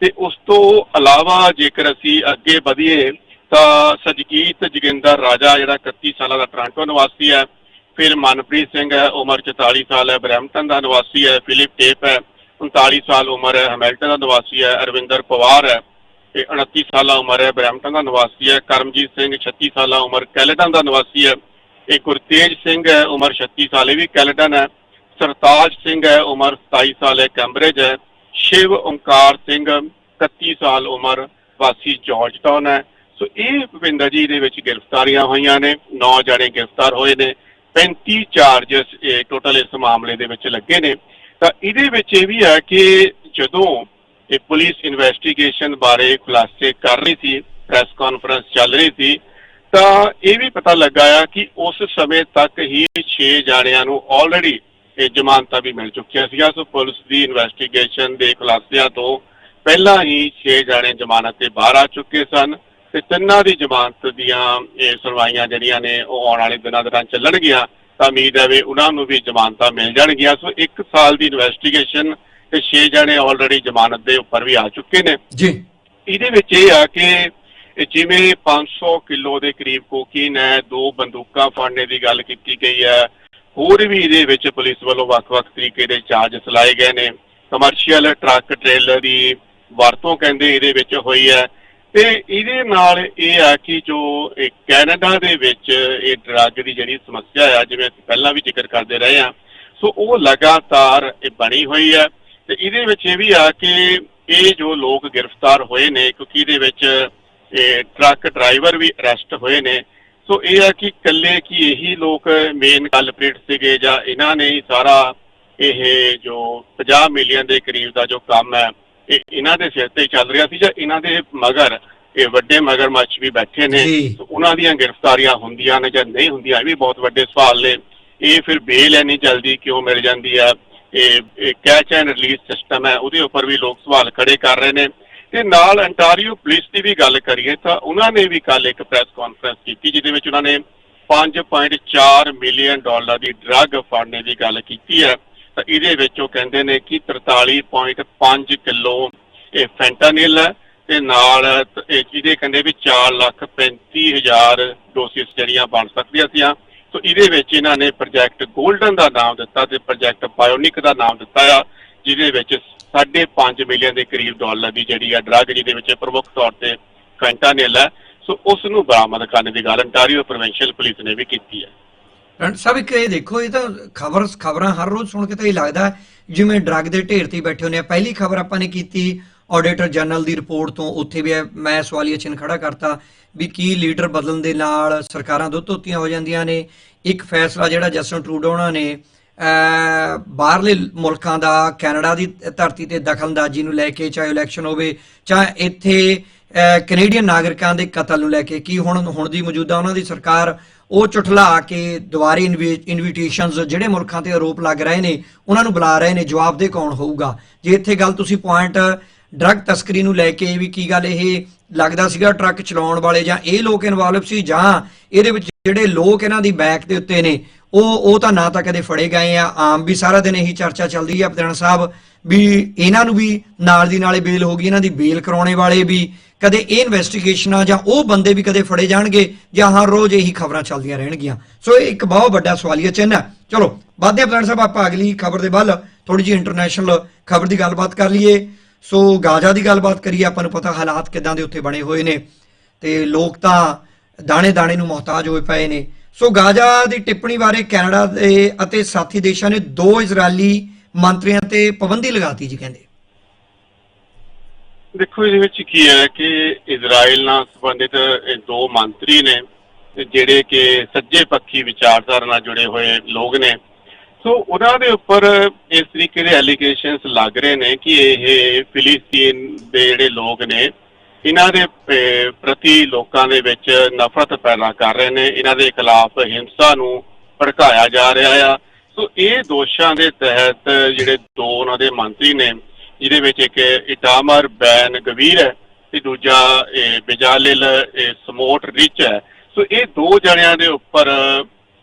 [SPEAKER 1] ਤੇ ਉਸ ਤੋਂ ਇਲਾਵਾ ਜੇਕਰ ਅਸੀਂ ਅੱਗੇ ਵਧੀਏ, ਤਾਂ ਸਜਗੀਤ ਜੋਗਿੰਦਰ ਰਾਜਾ ਜਿਹੜਾ 31 ਸਾਲਾਂ ਦਾ ਟੋਰਾਂਟੋ ਨਿਵਾਸੀ ਹੈ, ਫਿਰ ਮਨਪ੍ਰੀਤ ਸਿੰਘ ਹੈ, ਉਮਰ 44 ਸਾਲ ਹੈ ਬਰੈਂਪਟਨ ਦਾ ਨਿਵਾਸੀ ਹੈ, ਫਿਲਿਪ ਟੇਪ ਹੈ 39 ਸਾਲ ਉਮਰ ਹੈ, ਹੈਮਿਲਟਨ ਦਾ ਨਿਵਾਸੀ ਹੈ, ਅਰਵਿੰਦਰ ਪਵਾਰ ਹੈ। ਤੇ 29 ਸਾਲਾ ਉਮਰ ਹੈ ਬਰੈਂਪਟਨ ਦਾ ਨਿਵਾਸੀ ਹੈ, ਕਰਮਜੀਤ ਸਿੰਘ 36 ਸਾਲਾ ਉਮਰ, ਕੈਲੇਡਨ ਦਾ ਨਿਵਾਸੀ ਹੈ। ਇਹ ਗੁਰਤੇਜ ਸਿੰਘ ਹੈ, ਉਮਰ 36 ਸਾਲ, ਇਹ ਵੀ ਕੈਲੇਡਨ ਹੈ। ਸਰਤਾਜ ਸਿੰਘ ਹੈ, ਉਮਰ 27 ਸਾਲ ਹੈ ਕੈਂਬਰਿਜ ਹੈ। ਸ਼ਿਵ ਓਮਕਾਰ ਸਿੰਘ 31 ਸਾਲ ਉਮਰ, ਵਾਸੀ ਜਾਰਜਟਾਊਨ ਹੈ। ਸੋ ਇਹ ਭੁਪਿੰਦਰ ਜੀ ਦੇ ਵਿੱਚ ਗ੍ਰਿਫਤਾਰੀਆਂ ਹੋਈਆਂ ਨੇ 9 ਜਣੇ ਗ੍ਰਿਫਤਾਰ ਹੋਏ ਨੇ 35 ਇਹ ਟੋਟਲ ਇਸ ਮਾਮਲੇ ਦੇ ਵਿੱਚ ਲੱਗੇ ਨੇ। ਤਾਂ ਇਹਦੇ ਵਿੱਚ ਇਹ ਵੀ ਹੈ ਕਿ ਜਦੋਂ ਇਹ ਪੁਲਿਸ ਇਨਵੈਸਟੀਗੇਸ਼ਨ ਬਾਰੇ ਖੁਲਾਸੇ ਕਰ ਰਹੀ ਸੀ ਪ੍ਰੈਸ ਕਾਨਫਰੰਸ ਚੱਲ ਰਹੀ ਸੀ। ਤਾਂ ਇਹ ਵੀ ਪਤਾ ਲੱਗਾ ਆ ਕਿ ਉਸ ਸਮੇਂ ਤੱਕ ਹੀ 6 ਜਾਣਿਆਂ ਨੂੰ ਆਲਰੇਡੀ ਇਹ ਜ਼ਮਾਨਤਾਂ ਵੀ ਮਿਲ ਚੁੱਕੀਆਂ ਸੀਗੀਆਂ। ਸੋ ਪੁਲਿਸ ਦੀ ਇਨਵੈਸਟੀਗੇਸ਼ਨ ਦੇ ਖੁਲਾਸਿਆਂ ਤੋਂ ਪਹਿਲਾਂ ਹੀ 6 ਜਾਣੇ ਜ਼ਮਾਨਤ ਤੇ ਬਾਹਰ ਆ ਚੁੱਕੇ ਸਨ ਤੇ ਤਿੰਨਾਂ ਦੀ ਜ਼ਮਾਨਤ ਦੀਆਂ ਇਹ ਸੁਣਵਾਈਆਂ ਜਿਹੜੀਆਂ ਨੇ ਉਹ ਆਉਣ ਵਾਲੇ ਦਿਨਾਂ ਦੌਰਾਨ ਚੱਲਣਗੀਆਂ। ਤਾਂ ਉਮੀਦ ਹੈ ਵੀ ਉਹਨਾਂ ਨੂੰ ਵੀ ਜ਼ਮਾਨਤਾਂ ਮਿਲ ਜਾਣਗੀਆਂ। ਸੋ 1 ਸਾਲ ਦੀ ਇਨਵੈਸਟੀਗੇਸ਼ਨ ਤੇ 6 ਜਾਣੇ ਆਲਰੇਡੀ ਜ਼ਮਾਨਤ ਦੇ ਉੱਪਰ ਵੀ ਆ ਚੁੱਕੇ ਨੇ।
[SPEAKER 2] ਜੀ।
[SPEAKER 1] ਇਹਦੇ ਵਿੱਚ ਇਹ ਆ ਕਿ ਜਿਵੇਂ 500 ਕਿਲੋ ਦੇ ਕਰੀਬ ਕੋਕੀਨ ਹੈ ਦੋ ਬੰਦੂਕਾਂ ਫੜਨੇ ਦੀ ਗੱਲ ਕੀਤੀ ਗਈ ਹੈ ਹੋਰ ਵੀ ਇਹਦੇ ਵਿੱਚ ਪੁਲਿਸ ਵੱਲੋਂ ਵੱਖ-ਵੱਖ ਤਰੀਕੇ ਦੇ ਚਾਰਜਸ ਲਾਏ ਗਏ ਨੇ। ਕਮਰਸ਼ੀਅਲ ਟਰੱਕ ਟ੍ਰੇਲਰ ਦੀ ਵਰਤੋਂ ਕਹਿੰਦੇ ਇਹਦੇ ਵਿੱਚ ਹੋਈ ਹੈ। ਤੇ ਇਹਦੇ ਨਾਲ ਇਹ ਆ ਕਿ ਜੋ ਇਹ ਕੈਨੇਡਾ ਦੇ ਵਿੱਚ ਇਹ ਡਰੱਗ ਦੀ ਜਿਹੜੀ ਸਮੱਸਿਆ ਆ ਜਿਵੇਂ ਅਸੀਂ ਪਹਿਲਾਂ ਵੀ ਜ਼ਿਕਰ ਕਰਦੇ ਰਹੇ ਆ ਸੋ ਉਹ ਲਗਾਤਾਰ ਇਹ ਬਣੀ ਹੋਈ ਹੈ। ਤੇ ਇਹਦੇ ਵਿੱਚ ਇਹ ਵੀ ਆ ਕਿ ਇਹ ਜੋ ਲੋਕ ਗ੍ਰਿਫਤਾਰ ਹੋਏ ਨੇ ਕਿਉਂਕਿ ਇਹਦੇ ਵਿੱਚ ਇਹ ਟਰੱਕ ਡਰਾਈਵਰ ਵੀ ਅਰੈਸਟ ਹੋਏ ਨੇ। ਸੋ ਇਹ ਆ ਕਿ ਇਕੱਲੇ ਕੀ ਇਹੀ ਲੋਕ ਮੇਨ ਕਲਪ੍ਰੇਟ ਸੀਗੇ ਜਾਂ ਇਹਨਾਂ ਨੇ ਹੀ ਸਾਰਾ ਇਹ ਜੋ 50 ਮਿਲੀਅਨ ਦੇ ਕਰੀਬ ਦਾ ਜੋ ਕੰਮ ਹੈ ਇਹ ਇਹਨਾਂ ਦੇ ਸਿਰ ਤੇ ਚੱਲ ਰਿਹਾ ਸੀ ਜਾਂ ਇਹਨਾਂ ਦੇ ਮਗਰ ਇਹ ਵੱਡੇ ਮਗਰਮੱਛ ਵੀ ਬੈਠੇ ਨੇ। ਉਹਨਾਂ ਦੀਆਂ ਗ੍ਰਿਫਤਾਰੀਆਂ ਹੁੰਦੀਆਂ ਨੇ ਜਾਂ ਨਹੀਂ ਹੁੰਦੀਆਂ ਇਹ ਵੀ ਬਹੁਤ ਵੱਡੇ ਸਵਾਲ ਨੇ। ਇਹ ਫਿਰ ਬੇਲ ਇੰਨੀ ਜਲਦੀ ਕਿਉਂ ਮਿਲ ਜਾਂਦੀ ਹੈ? ਇਹ ਕੈਚ ਐਂਡ ਰਿਲੀਜ਼ ਸਿਸਟਮ ਹੈ, ਉਹਦੇ ਉੱਪਰ ਵੀ ਲੋਕ ਸਵਾਲ ਖੜੇ ਕਰ ਰਹੇ ਨੇ। ਤੇ ਨਾਲ ਅੰਟਾਰੀਓ ਪੁਲਿਸ ਦੀ ਵੀ ਗੱਲ ਕਰੀਏ ਤਾਂ ਉਹਨਾਂ ਨੇ ਵੀ ਕੱਲ ਇੱਕ ਪ੍ਰੈਸ ਕਾਨਫਰੰਸ ਕੀਤੀ, ਜਿਹਦੇ ਵਿੱਚ ਉਹਨਾਂ ਨੇ 5.4 ਮਿਲੀਅਨ ਡਾਲਰ ਦੀ ਡਰੱਗ ਫੜਨੇ ਦੀ ਗੱਲ ਕੀਤੀ ਹੈ। ਤਾਂ ਇਹਦੇ ਵਿੱਚ ਉਹ ਕਹਿੰਦੇ ਨੇ ਕਿ 43.5 ਕਿਲੋ ਇਹ ਫੈਂਟਾਨਿਲ ਹੈ ਤੇ ਨਾਲ ਤ- ਇਹ ਜਿਹਦੇ ਕਹਿੰਦੇ ਵੀ 4 ਲੱਖ 35 ਹਜ਼ਾਰ ਡੋਸਿਸ ਜਿਹੜੀਆਂ ਬਣ ਸਕਦੀਆਂ ਸੀਆਂ। ਸੋ ਇਹਦੇ ਵਿੱਚ ਇਹਨਾਂ ਨੇ ਪ੍ਰੋਜੈਕਟ 골ਡਨ ਦਾ ਨਾਮ ਦਿੱਤਾ ਤੇ ਪ੍ਰੋਜੈਕਟ ਬਾਇਓਨਿਕ ਦਾ ਨਾਮ ਦਿੱਤਾ ਆ, ਜਿਹਦੇ ਵਿੱਚ 5.5 ਮਿਲੀਅਨ ਦੇ ਕਰੀਬ ਡਾਲਰ ਦੀ ਜਿਹੜੀ ਆ ਡਰੱਗ, ਜਿਹਦੇ ਵਿੱਚ ਪ੍ਰਮੁੱਖ ਤੌਰ ਤੇ ਫੈਂਟਾਨਿਲ ਹੈ। ਸੋ ਉਸ ਨੂੰ ਬਰਾਮਦ ਕਰਨ ਦੀ ਗੱਲ ਅੰਟਾਰੀਓ ਪ੍ਰੋਵਿੰਸ਼ੀਅਲ ਪੁਲਿਸ ਨੇ ਵੀ ਕੀਤੀ ਹੈ।
[SPEAKER 2] ਰਣਜੀਤ ਸਾਹਿਬ ਇੱਕ ਇਹ ਦੇਖੋ, ਇਹ ਤਾਂ ਖਬਰ, ਖਬਰਾਂ ਹਰ ਰੋਜ਼ ਸੁਣ ਕੇ ਤਾਂ ਇਹ ਲੱਗਦਾ ਜਿਵੇਂ ਡਰੱਗ ਦੇ ਢੇਰ ਤੇ ਬੈਠੇ ਹੁੰਦੇ ਆ। ਪਹਿਲੀ ਖਬਰ ਆਪਾਂ ਨੇ ਕੀਤੀ ਆਡੀਟਰ ਜਨਰਲ ਦੀ ਰਿਪੋਰਟ ਤੋਂ ਉੱਥੇ ਵੀ ਮੈਂ ਸਵਾਲੀਆ ਚਿੰਨ੍ਹ ਖੜਾ ਕਰਤਾ ਵੀ ਕੀ ਲੀਡਰ ਬਦਲਣ ਦੇ ਨਾਲ ਸਰਕਾਰਾਂ ਦੁੱਧ ਧੋਤੀਆਂ ਹੋ ਜਾਂਦੀਆਂ ਨੇ? ਇੱਕ ਫੈਸਲਾ ਜਿਹੜਾ ਜਸਟਨ ਟਰੂਡੋ ਉਹਨਾਂ ਨੇ ਬਾਹਰਲੇ ਮੁਲਕਾਂ ਦਾ, ਕੈਨੇਡਾ ਦੀ ਧਰਤੀ ਤੇ ਦਖਲਅੰਦਾਜ਼ੀ ਨੂੰ ਲੈ ਕੇ ਚਾਹੇ ਇਲੈਕਸ਼ਨ ਹੋਵੇ ਚਾਹੇ ਇੱਥੇ ਕੈਨੇਡੀਅਨ ਨਾਗਰਿਕਾਂ ਦੇ ਕਤਲ ਨੂੰ ਲੈ ਕੇ ਕੀ ਹੁਣ ਹੁਣ ਦੀ ਮੌਜੂਦਾ ਉਹਨਾਂ ਦੀ ਸਰਕਾਰ ਉਹ ਚੁਟਲਾ ਕੇ ਦੁਬਾਰੇ ਇਨਵੀਟੇਸ਼ਨਸ ਜਿਹੜੇ ਮੁਲਕਾਂ ਤੇ ਆਰੋਪ ਲੱਗ ਰਹੇ ਨੇ, ਉਹਨਾਂ ਨੂੰ ਬੁਲਾ ਰਹੇ ਨੇ ਜਵਾਬ ਦੇ ਕੌਣ ਹੋਊਗਾ? ਜੇ ਇੱਥੇ ਗੱਲ ਤੁਸੀਂ ਪੁਆਇੰਟ ਡਰੱਗ ਤਸਕਰੀ ਨੂੰ ਲੈ ਕੇ ਵੀ ਕੀ ਗੱਲ ਇਹ ਲੱਗਦਾ ਸੀਗਾ ਟਰੱਕ ਚਲਾਉਣ ਵਾਲੇ ਜਾਂ ਇਹ ਲੋਕ ਇਨਵੋਲਵ ਸੀ ਜਾਂ ਇਹਦੇ ਵਿੱਚ ਜਿਹੜੇ ਲੋਕ ਇਹਨਾਂ ਦੀ ਬੈਕ ਦੇ ਉੱਤੇ ਨੇ, ਉਹ ਉਹ ਤਾਂ ਨਾ ਤਾਂ ਕਦੇ ਫੜੇ ਗਏ ਆ। ਆਮ ਵੀ ਸਾਰਾ ਦਿਨ ਇਹੀ ਚਰਚਾ ਚੱਲਦੀ ਆ ਪਤਨ ਸਾਹਿਬ ਵੀ ਇਹਨਾਂ ਨੂੰ ਵੀ ਨਾਲ ਦੀ ਨਾਲੇ ਬੇਲ ਹੋ ਗਈ, ਇਹਨਾਂ ਦੀ ਬੇਲ ਕਰਾਉਣੇ ਵਾਲੇ ਵੀ ਕਦੇ ਇਹ ਇਨਵੈਸਟੀਗੇਸ਼ਨਾਂ ਜਾਂ ਉਹ ਬੰਦੇ ਵੀ ਕਦੇ ਫੜੇ ਜਾਣਗੇ ਜਾਂ ਹਰ ਰੋਜ਼ ਇਹੀ ਖਬਰਾਂ ਚੱਲਦੀਆਂ ਰਹਿਣਗੀਆਂ। ਸੋ ਇਹ ਇੱਕ ਬਹੁਤ ਵੱਡਾ ਸਵਾਲੀਆ ਚਿੰਨ੍ਹ। ਹੈ ਚਲੋ, ਵਾਧੇ ਪਤਨ ਸਾਹਿਬ, ਆਪਾਂ ਅਗਲੀ ਖਬਰ ਦੇ ਵੱਲ ਥੋੜੀ ਜਿਹੀ ਇੰਟਰਨੈਸ਼ਨਲ ਖਬਰ ਦੀ ਗੱਲਬਾਤ ਕਰ ਲਈਏ। ਸੋ ਗਾਜ਼ਾ ਦੀ ਗੱਲਬਾਤ ਕਰੀਏ, ਆਪਾਂ ਨੂੰ ਪਤਾ ਹਾਲਾਤ ਕਿਦਾਂ ਦੇ ਉੱਥੇ ਬਣੇ ਹੋਏ ਨੇ ਤੇ ਲੋਕ ਤਾਂ ਦਾਣੇ ਦਾਣੇ ਨੂੰ ਮੁਹਤਾਜ ਹੋਏ ਪਏ ਨੇ। ਸੋ ਗਾਜ਼ਾ ਦੀ ਟਿੱਪਣੀ ਬਾਰੇ ਕੈਨੇਡਾ ਦੇ ਅਤੇ ਸਾਥੀ ਦੇਸ਼ਾਂ ਨੇ ਦੋ ਇਜ਼ਰਾਈਲੀ ਮੰਤਰੀਆਂ ਤੇ ਪਾਬੰਦੀ ਲਗਾਤੀ ਜੀ ਕਹਿੰਦੇ।
[SPEAKER 1] ਦੇਖੋ, ਇਹਦੇ ਵਿੱਚ ਕੀ ਹੈ ਕਿ ਇਜ਼ਰਾਈਲ ਨਾਲ ਸੰਬੰਧਿਤ ਇਹ ਦੋ ਮੰਤਰੀ ਨੇ ਜਿਹੜੇ ਕਿ ਸੱਜੇ ਪੱਖੀ ਵਿਚਾਰਧਾਰਾ ਨਾਲ ਜੁੜੇ ਹੋਏ ਲੋਕ ਨੇ ਸੋ ਉਹਨਾਂ ਦੇ ਉੱਪਰ ਇਸ ਤਰੀਕੇ ਦੇ ਐਲੀਗੇਸ਼ਨਸ ਲੱਗ ਰਹੇ ਨੇ ਕਿ ਇਹ ਫਿਲਿਸਤੀਨ ਦੇ ਜਿਹੜੇ ਲੋਕ ਨੇ, ਇਹਨਾਂ ਦੇ ਪ੍ਰਤੀ ਲੋਕਾਂ ਦੇ ਵਿੱਚ ਨਫ਼ਰਤ ਪੈਦਾ ਕਰ ਰਹੇ ਨੇ, ਇਹਨਾਂ ਦੇ ਖਿਲਾਫ ਹਿੰਸਾ ਨੂੰ ਭੜਕਾਇਆ ਜਾ ਰਿਹਾ ਆ। ਸੋ ਇਹ ਦੋਸ਼ਾਂ ਦੇ ਤਹਿਤ ਜਿਹੜੇ ਦੋ ਉਹਨਾਂ ਦੇ ਮੰਤਰੀ ਨੇ, ਜਿਹਦੇ ਵਿੱਚ ਇੱਕ ਇਟਾਮਰ ਬੈਨ ਗਵੀਰ ਹੈ ਤੇ ਦੂਜਾ ਬਿਜਾਲਿਲ ਸਮੋਟ ਰਿਚ ਹੈ। ਸੋ ਇਹ ਦੋ ਜਣਿਆਂ ਦੇ ਉੱਪਰ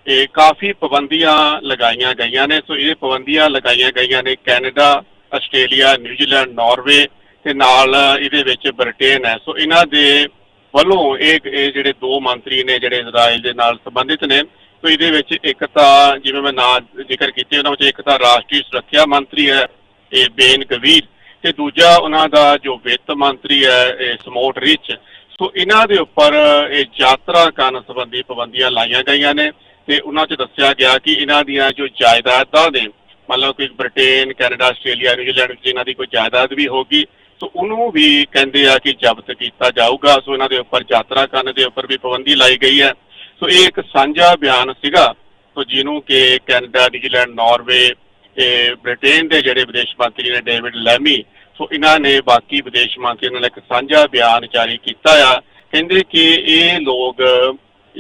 [SPEAKER 1] ਇਹ ਕਾਫੀ ਪਾਬੰਦੀਆਂ ਲਗਾਈਆਂ ਗਈਆਂ ਨੇ। ਸੋ ਇਹ ਪਾਬੰਦੀਆਂ ਲਗਾਈਆਂ ਗਈਆਂ ਨੇ ਕੈਨੇਡਾ, ਆਸਟ੍ਰੇਲੀਆ, ਨਿਊਜ਼ੀਲੈਂਡ, ਨਾਰਵੇ ਤੇ ਨਾਲ ਇਹਦੇ ਵਿੱਚ ਬ੍ਰਿਟੇਨ ਹੈ। ਸੋ ਇਹਨਾਂ ਦੇ ਵੱਲੋਂ ਇਹ ਇਹ ਜਿਹੜੇ ਦੋ ਮੰਤਰੀ ਨੇ ਜਿਹੜੇ ਇਜ਼ਰਾਈਲ ਦੇ ਨਾਲ ਸੰਬੰਧਿਤ ਨੇ, ਸੋ ਇਹਦੇ ਵਿੱਚ ਇੱਕ ਤਾਂ ਜਿਵੇਂ ਮੈਂ ਨਾਂ ਜ਼ਿਕਰ ਕੀਤੇ, ਉਹਨਾਂ ਵਿੱਚ ਇੱਕ ਤਾਂ ਰਾਸ਼ਟਰੀ ਸੁਰੱਖਿਆ ਮੰਤਰੀ ਹੈ, ਇਹ ਬੇਨ ਗਵੀਰ ਤੇ ਦੂਜਾ ਉਹਨਾਂ ਦਾ ਜੋ ਵਿੱਤ ਮੰਤਰੀ ਹੈ, ਇਹ ਸਮੋਟ ਰਿਚ। ਸੋ ਇਹਨਾਂ ਦੇ ਉੱਪਰ ਇਹ ਯਾਤਰਾ ਕਰਨ ਸੰਬੰਧੀ ਪਾਬੰਦੀਆਂ ਲਾਈਆਂ ਗਈਆਂ ਨੇ। ਤੇ ਉਹਨਾਂ 'ਚ ਦੱਸਿਆ ਗਿਆ ਕਿ ਇਹਨਾਂ ਦੀਆਂ ਜੋ ਜਾਇਦਾਦਾਂ ਨੇ, ਮਤਲਬ ਕਿ ਬ੍ਰਿਟੇਨ, ਕੈਨੇਡਾ, ਆਸਟ੍ਰੇਲੀਆ, ਨਿਊਜ਼ੀਲੈਂਡ ਵਿੱਚ ਇਹਨਾਂ ਦੀ ਕੋਈ ਜਾਇਦਾਦ ਵੀ ਹੋਗੀ ਸੋ ਉਹਨੂੰ ਵੀ ਕਹਿੰਦੇ ਆ ਕਿ ਜ਼ਬਤ ਕੀਤਾ ਜਾਊਗਾ। ਸੋ ਇਹਨਾਂ ਦੇ ਉੱਪਰ ਯਾਤਰਾ ਕਰਨ ਦੇ ਉੱਪਰ ਵੀ ਪਾਬੰਦੀ ਲਾਈ ਗਈ ਹੈ। ਸੋ ਇਹ ਇੱਕ ਸਾਂਝਾ ਬਿਆਨ ਸੀਗਾ। ਸੋ ਜਿਹਨੂੰ ਕਿ ਕੈਨੇਡਾ, ਨਿਊਜ਼ੀਲੈਂਡ, ਨਾਰਵੇ, ਤੇ ਬ੍ਰਿਟੇਨ ਦੇ ਜਿਹੜੇ ਵਿਦੇਸ਼ ਮੰਤਰੀ ਨੇ, ਡੇਵਿਡ ਲੈਮੀ, ਸੋ ਇਹਨਾਂ ਨੇ ਬਾਕੀ ਵਿਦੇਸ਼ ਮੰਤਰੀਆਂ ਨਾਲ ਇੱਕ ਸਾਂਝਾ ਬਿਆਨ ਜਾਰੀ ਕੀਤਾ ਆ। ਕਹਿੰਦੇ ਕਿ ਇਹ ਲੋਕ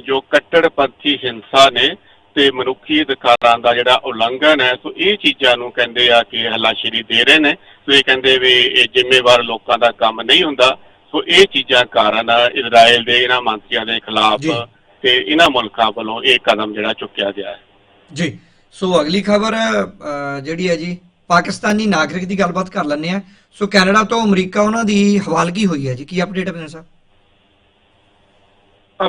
[SPEAKER 1] ਜੋ ਕੱਟੜਪੰਥੀ ਹਿੰਸਾ ਨੇ ਤੇ ਮਨੁੱਖੀ ਅਧਿਕਾਰਾਂ ਦਾ ਜਿਹੜਾ ਉਲੰਘਣ ਹੈ ਸੋ ਇਹ ਚੀਜ਼ਾਂ ਨੂੰ ਕਹਿੰਦੇ ਆ ਕਿ ਹਲਾਸ਼ੇਰੀ ਦੇ ਰਹੇ ਨੇ। ਸੋ ਇਹ ਕਹਿੰਦੇ ਵੀ ਇਹ ਜ਼ਿੰਮੇਵਾਰ ਲੋਕਾਂ ਦਾ ਕੰਮ ਨਹੀਂ ਹੁੰਦਾ। ਸੋ ਇਹ ਚੀਜ਼ਾਂ ਕਾਰਨ ਇਜ਼ਰਾਈਲ ਦੇ ਇਹਨਾਂ ਮੰਤਰੀਆਂ ਦੇ ਖਿਲਾਫ। ਤੇ ਇਹਨਾਂ ਮੁਲਕਾਂ ਵੱਲੋਂ ਇਹ ਕਦਮ ਜਿਹੜਾ ਚੁੱਕਿਆ ਗਿਆ ਹੈ।
[SPEAKER 2] ਜੀ। ਸੋ ਅਗਲੀ ਖਬਰ ਜਿਹੜੀ ਹੈ ਜੀ ਪਾਕਿਸਤਾਨੀ ਨਾਗਰਿਕ ਦੀ ਗੱਲਬਾਤ ਕਰ ਲੈਂਦੇ ਆ ਸੋ ਕੈਨੇਡਾ ਤੋਂ ਅਮਰੀਕਾ ਉਹਨਾਂ ਦੀ ਹਵਾਲਗੀ ਹੋਈ ਹੈ ਜੀ। ਕੀ ਅਪਡੇਟ ਹੈ ਬਿਨਾਂ ਸਾਹਿਬ?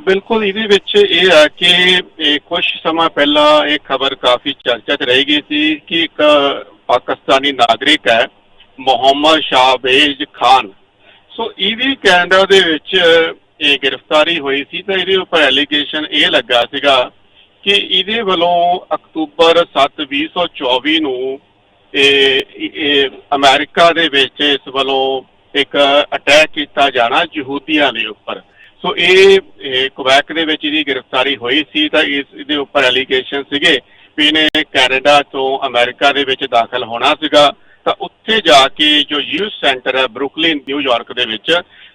[SPEAKER 1] ਬਿਲਕੁਲ ਇਹਦੇ ਵਿੱਚ ਇਹ ਆ ਕਿ ਇਹ ਕੁਝ ਸਮਾਂ ਪਹਿਲਾਂ ਇਹ ਖਬਰ ਕਾਫੀ ਚਰਚਾ 'ਚ ਰਹੀ ਗਈ ਸੀ ਕਿ ਇੱਕ ਪਾਕਿਸਤਾਨੀ ਨਾਗਰਿਕ ਹੈ, ਮੁਹੰਮਦ ਸ਼ਾਹਬੇਜ ਖਾਨ। ਸੋ ਇਹਦੀ ਕੈਨੇਡਾ ਦੇ ਵਿੱਚ ਇਹ ਗ੍ਰਿਫਤਾਰੀ ਹੋਈ ਸੀ ਤਾਂ ਇਹਦੇ ਉੱਪਰ ਐਲੀਗੇਸ਼ਨ ਇਹ ਲੱਗਾ ਸੀਗਾ ਕਿ ਇਹਦੇ ਵੱਲੋਂ ਅਕਤੂਬਰ 7 2024 ਨੂੰ ਇਹ ਇਹ ਅਮਰੀਕਾ ਦੇ ਵਿੱਚ ਇਸ ਵੱਲੋਂ ਇੱਕ ਅਟੈਕ ਕੀਤਾ ਜਾਣਾ ਯਹੂਦੀਆਂ ਦੇ ਉੱਪਰ। ਸੋ ਇਹ ਕੁਵੈਕ ਦੇ ਵਿੱਚ ਇਹਦੀ ਗ੍ਰਿਫਤਾਰੀ ਹੋਈ ਸੀ ਤਾਂ ਇਸ, ਇਹਦੇ ਉੱਪਰ ਐਲੀਗੇਸ਼ਨ ਸੀਗੇ ਵੀ ਇਹਨੇ ਕੈਨੇਡਾ ਤੋਂ ਅਮਰੀਕਾ ਦੇ ਵਿੱਚ ਦਾਖਲ ਹੋਣਾ ਸੀਗਾ। ਤਾਂ ਉੱਥੇ ਜਾ ਕੇ ਜੋ ਯੂਥ ਸੈਂਟਰ ਹੈ ਬਰੁਕਲਿਨ ਨਿਊਯਾਰਕ ਦੇ ਵਿੱਚ,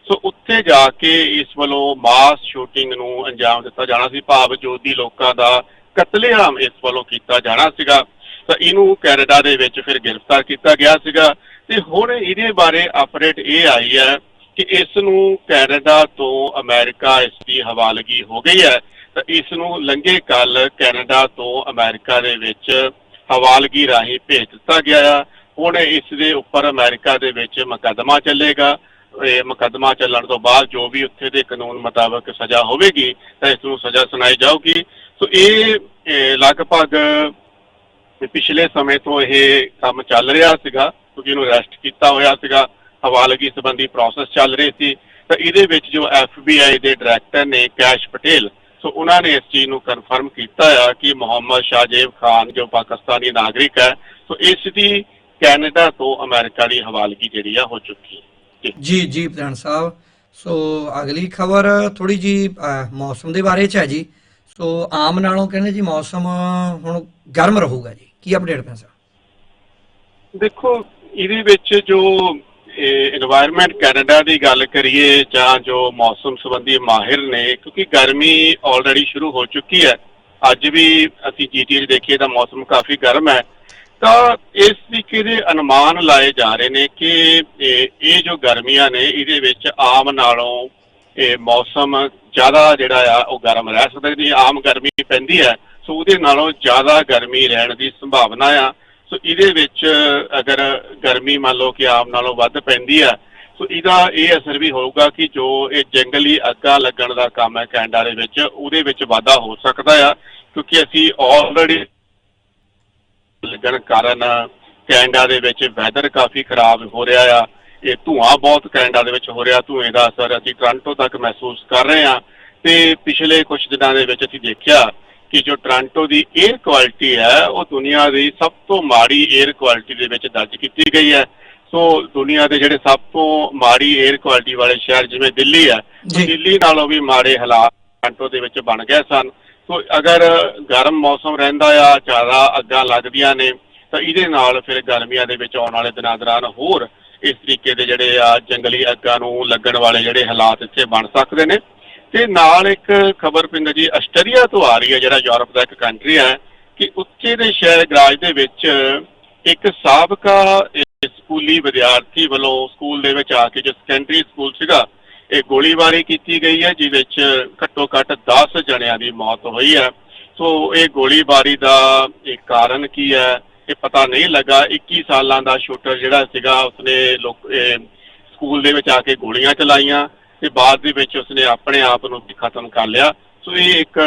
[SPEAKER 1] ਸੋ ਉੱਥੇ ਜਾ ਕੇ ਇਸ ਵੱਲੋਂ ਮਾਸ ਸ਼ੂਟਿੰਗ ਨੂੰ ਅੰਜਾਮ ਦਿੱਤਾ ਜਾਣਾ ਸੀ। ਭਾਵ ਜੋਦੀ ਲੋਕਾਂ ਦਾ ਕਤਲੇਆਮ ਇਸ ਵੱਲੋਂ ਕੀਤਾ ਜਾਣਾ ਸੀਗਾ। ਤਾਂ ਇਹਨੂੰ ਕੈਨੇਡਾ ਦੇ ਵਿੱਚ ਫਿਰ ਗ੍ਰਿਫਤਾਰ ਕੀਤਾ ਗਿਆ ਸੀਗਾ। ਤੇ ਹੁਣ ਇਹਦੇ ਬਾਰੇ ਅਪਡੇਟ ਇਹ ਆਈ ਹੈ ਕਿ ਇਸ ਨੂੰ ਕੈਨੇਡਾ ਤੋਂ ਅਮਰੀਕਾ ਇਸ ਦੀ ਹਵਾਲਗੀ ਹੋ ਗਈ ਹੈ, ਤਾਂ ਇਸ ਨੂੰ ਲੰਘੇ ਕੱਲ ਕੈਨੇਡਾ ਤੋਂ ਅਮਰੀਕਾ ਦੇ ਵਿੱਚ ਹਵਾਲਗੀ ਰਾਹੀਂ ਭੇਜ ਦਿੱਤਾ ਗਿਆ ਆ। ਹੁਣ ਇਸ ਦੇ ਉੱਪਰ ਅਮਰੀਕਾ ਦੇ ਵਿੱਚ ਮੁਕੱਦਮਾ ਚੱਲੇਗਾ। ਇਹ ਮੁਕੱਦਮਾ ਚੱਲਣ ਤੋਂ ਬਾਅਦ ਜੋ ਵੀ ਉੱਥੇ ਦੇ ਕਾਨੂੰਨ ਮੁਤਾਬਕ ਸਜ਼ਾ ਹੋਵੇਗੀ, ਤਾਂ ਇਸ ਨੂੰ ਸਜ਼ਾ ਸੁਣਾਈ ਜਾਊਗੀ। ਸੋ ਇਹ ਲਗਭਗ ਪਿਛਲੇ ਸਮੇਂ ਤੋਂ ਇਹ ਕੰਮ ਚੱਲ ਰਿਹਾ ਸੀਗਾ, ਕਿਉਂਕਿ ਇਹਨੂੰ ਅਰੈਸਟ ਕੀਤਾ ਹੋਇਆ ਸੀਗਾ। ਹਵਾਲਗੀ ਸੰਬੰਧੀ ਪ੍ਰੋਸੈਸ ਚੱਲ ਰਹੀ ਸੀ। ਤਾਂ ਇਹਦੇ ਵਿੱਚ ਜੋ FBI ਦੇ ਡਾਇਰੈਕਟਰ ਨੇ ਕੈਸ਼ ਪਟੇਲ ਸੋ ਉਹਨਾਂ ਨੇ ਇਸ ਚੀਜ਼ ਨੂੰ ਕਨਫਰਮ ਕੀਤਾ ਆ ਕਿ ਮੁਹੰਮਦ ਸ਼ਾਹਜੇਬ ਖਾਨ ਜੋ ਪਾਕਿਸਤਾਨੀ ਨਾਗਰਿਕ ਹੈ ਸੋ ਇਸ ਦੀ ਕੈਨੇਡਾ ਤੋਂ ਅਮਰੀਕਾ ਦੀ ਹਵਾਲਗੀ ਜਿਹੜੀ ਆ ਹੋ ਚੁੱਕੀ ਹੈ। ਜੀ।
[SPEAKER 2] ਜੀ ਪ੍ਰਧਾਨ ਸਾਹਿਬ ਸੋ ਅਗਲੀ ਖਬਰ ਥੋੜੀ ਜੀ ਮੌਸਮ ਦੇ ਬਾਰੇ ਚ ਹੈ ਜੀ। ਸੋ ਆਮ ਨਾਲੋਂ ਕਹਿੰਦੇ ਜੀ ਮੌਸਮ ਹੁਣ ਗਰਮ ਰਹੂਗਾ ਜੀ। ਕੀ ਅਪਡੇਟ ਸਾਹਿਬ?
[SPEAKER 1] ਦੇਖੋ ਇਹਦੇ ਵਿੱਚ ਜੋ এনवायरमेंट ਕੈਨੇਡਾ ਦੀ ਗੱਲ ਕਰੀਏ ਜਾਂ ਜੋ ਮੌਸਮ ਸੰਬੰਧੀ ਮਾਹਿਰ ਨੇ, ਕਿਉਂਕਿ ਗਰਮੀ ਆਲਰੇਡੀ ਸ਼ੁਰੂ ਹੋ ਚੁੱਕੀ ਹੈ। ਅੱਜ ਵੀ ਅਸੀਂ ਜੀਟੀਏ ਦੇਖੀਏ ਤਾਂ ਮੌਸਮ ਕਾਫੀ ਗਰਮ ਹੈ। ਤਾਂ ਇਸ ਤਰੀਕੇ ਦੇ ਅਨੁਮਾਨ ਲਾਏ ਜਾ ਰਹੇ ਨੇ ਕਿ ਇਹ ਜੋ ਗਰਮੀਆਂ ਨੇ, ਇਹਦੇ ਵਿੱਚ ਆਮ ਨਾਲੋਂ ਇਹ ਮੌਸਮ ਜ਼ਿਆਦਾ ਜਿਹੜਾ ਆ, ਉਹ ਗਰਮ ਰਹਿ ਸਕਦਾ ਜੀ ਆਮ ਗਰਮੀ ਪੈਂਦੀ ਹੈ, ਸੋ ਉਹਦੇ ਨਾਲੋਂ ਜ਼ਿਆਦਾ ਗਰਮੀ ਰਹਿਣ ਦੀ ਸੰਭਾਵਨਾ ਆ। ਸੋ ਇਹਦੇ ਵਿੱਚ ਅਗਰ ਗਰਮੀ ਮੰਨ ਲਓ ਕਿ ਆਮ ਨਾਲੋਂ ਵੱਧ ਪੈਂਦੀ ਆ, ਸੋ ਇਹਦਾ ਇਹ ਅਸਰ ਵੀ ਹੋਊਗਾ ਕਿ ਜੋ ਇਹ ਜੰਗਲੀ ਅੱਗਾ ਲੱਗਣ ਦਾ ਕੰਮ ਹੈ ਕੈਨੇਡਾ ਦੇ ਵਿੱਚ, ਉਹਦੇ ਵਿੱਚ ਵਾਧਾ ਹੋ ਸਕਦਾ ਆ, ਕਿਉਂਕਿ ਅਸੀਂ ਆਲਰੇਡੀ ਲੱਗਣ ਕਾਰਨ ਕੈਨੇਡਾ ਦੇ ਵਿੱਚ ਵੈਦਰ ਕਾਫੀ ਖਰਾਬ ਹੋ ਰਿਹਾ ਆ, ਇਹ ਧੂਆਂ ਬਹੁਤ ਕੈਨੇਡਾ ਦੇ ਵਿੱਚ ਹੋ ਰਿਹਾ, ਧੂਏ ਦਾ ਅਸਰ ਅਸੀਂ ਟੋਰਾਂਟੋ ਤੱਕ ਮਹਿਸੂਸ ਕਰ ਰਹੇ ਹਾਂ ਤੇ ਪਿਛਲੇ ਕੁਝ ਦਿਨਾਂ ਦੇ ਵਿੱਚ ਅਸੀਂ ਦੇਖਿਆ ਕਿ ਜੋ ਟ੍ਰਾਂਟੋ ਦੀ 에ਅਰ ਕੁਆਲਿਟੀ ਹੈ ਉਹ ਦੁਨੀਆ ਦੀ ਸਭ ਤੋਂ ਮਾੜੀ 에ਅਰ ਕੁਆਲਿਟੀ ਦੇ ਵਿੱਚ ਦਰਜ ਕੀਤੀ ਗਈ ਹੈ। ਸੋ ਦੁਨੀਆ ਦੇ ਜਿਹੜੇ ਸਭ ਤੋਂ ਮਾੜੀ 에ਅਰ ਕੁਆਲਿਟੀ ਵਾਲੇ ਸ਼ਹਿਰ ਜਿਵੇਂ ਦਿੱਲੀ ਹੈ ਦਿੱਲੀ ਨਾਲੋਂ ਵੀ ਮਾੜੇ ਹਾਲਾਤ ਟ੍ਰਾਂਟੋ ਦੇ ਵਿੱਚ ਬਣ ਗਏ ਸਨ। ਸੋ ਅਗਰ ਗਰਮ ਮੌਸਮ ਰਹਿੰਦਾ ਆ ਜ਼ਿਆਦਾ ਅੱਗਾਂ ਲੱਗਦੀਆਂ ਨੇ ਤਾਂ ਇਹਦੇ ਨਾਲ ਫਿਰ ਗਰਮੀਆਂ ਦੇ ਵਿੱਚ ਆਉਣ ਵਾਲੇ ਦਿਨਾਂ ਦੌਰਾਨ ਹੋਰ ਇਸ ਤਰੀਕੇ ਦੇ ਜਿਹੜੇ ਆ ਜੰਗਲੀ ਅੱਗਾਂ ਨੂੰ ਲੱਗਣ ਵਾਲੇ ਜਿਹੜੇ ਹਾਲਾਤ ਇੱਥੇ ਬਣ ਸਕਦੇ ਨੇ। ਤੇ ਨਾਲ ਇੱਕ ਖਬਰ ਪਿੰਡ ਜੀ ਆਸਟਰੀਆ ਤੋਂ ਆ ਰਹੀ ਹੈ, ਜਿਹੜਾ ਯੂਰਪ ਦਾ ਇੱਕ ਕੰਟਰੀ ਹੈ, ਕਿ ਉੱਚੇ ਦੇ ਸ਼ਹਿਰ ਗਰਾਜ ਦੇ ਵਿੱਚ ਇੱਕ ਸਾਬਕਾ ਸਕੂਲੀ ਵਿਦਿਆਰਥੀ ਵੱਲੋਂ ਸਕੂਲ ਦੇ ਵਿੱਚ ਆ ਕੇ ਜੋ ਸੈਕੰਡਰੀ ਸਕੂਲ ਸੀਗਾ, ਇਹ ਗੋਲੀਬਾਰੀ ਕੀਤੀ ਗਈ ਹੈ ਜਿਸ ਵਿੱਚ ਘੱਟੋ ਘੱਟ 10 ਜਣਿਆਂ ਦੀ ਮੌਤ ਹੋਈ ਹੈ। ਸੋ ਇਹ ਗੋਲੀਬਾਰੀ ਦਾ ਇਹ ਕਾਰਨ ਕੀ ਹੈ, ਇਹ ਪਤਾ ਨਹੀਂ ਲੱਗਾ। 21 ਸਾਲਾਂ ਦਾ ਸ਼ੂਟਰ ਜਿਹੜਾ ਸੀਗਾ, ਉਸਨੇ ਲੋਕ ਸਕੂਲ ਦੇ ਵਿੱਚ ਆ ਕੇ ਗੋਲੀਆਂ ਚਲਾਈਆਂ। ਤੇ ਬਾਅਦ ਦੇ ਵਿੱਚ ਉਸਨੇ ਆਪਣੇ ਆਪ ਨੂੰ ਵੀ ਖਤਮ ਕਰ ਲਿਆ। ਸੋ ਇਹ ਇੱਕ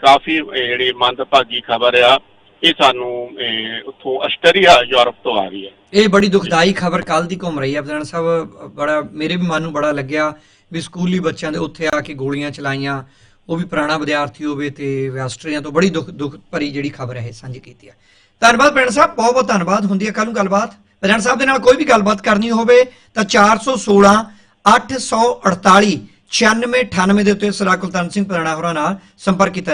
[SPEAKER 1] ਕਾਫੀ ਜਿਹੜੀ ਮੰਦਭਾਗੀ ਖਬਰ ਆ ਇਹ ਸਾਨੂੰ ਇਹ, ਆਸਟਰੀਆ ਯੂਰਪ ਤੋਂ ਆ ਰਹੀ ਹੈ।
[SPEAKER 2] ਇਹ ਬੜੀ ਦੁਖਦਾਈ ਖਬਰ ਕੱਲ ਦੀ ਘੁੰਮ ਰਹੀ ਹੈ। ਬਦਨ ਸਾਹਿਬ ਬੜਾ ਮੇਰੇ ਵੀ ਮਨ ਨੂੰ ਬੜਾ ਲੱਗਿਆ ਵੀ ਸਕੂਲੀ ਬੱਚਿਆਂ ਦੇ ਉੱਥੇ ਆ ਕੇ ਗੋਲੀਆਂ ਚਲਾਈਆਂ। ਉਹ ਵੀ ਪੁਰਾਣਾ ਵਿਦਿਆਰਥੀ ਹੋਵੇ ਤੇ ਆਸਟਰੀਆ ਤੋਂ ਬੜੀ ਦੁੱਖ ਦੁੱਖ ਭਰੀ ਜਿਹੜੀ ਖਬਰ ਹੈ ਇਹ ਸਾਂਝੀ ਕੀਤੀ ਹੈ। ਧੰਨਵਾਦ ਪਿੰਡ ਸਾਹਿਬ ਬਹੁਤ ਬਹੁਤ ਧੰਨਵਾਦ। ਹੁੰਦੀ ਹੈ ਕੱਲ ਨੂੰ ਗੱਲਬਾਤ। ਬਦਨ ਸਾਹਿਬ ਦੇ ਨਾਲ ਕੋਈ ਵੀ ਗੱਲਬਾਤ ਕਰਨੀ ਹੋਵੇ ਤਾਂ 416 848 9698 ਦੇ ਉੱਤੇ ਸਰਦਾਰ ਕੁਲਤਾਨ ਸਿੰਘ ਪਰਾਣਾ ਹੋਰਾਂ ਨਾਲ ਸੰਪਰਕ ਕੀਤਾ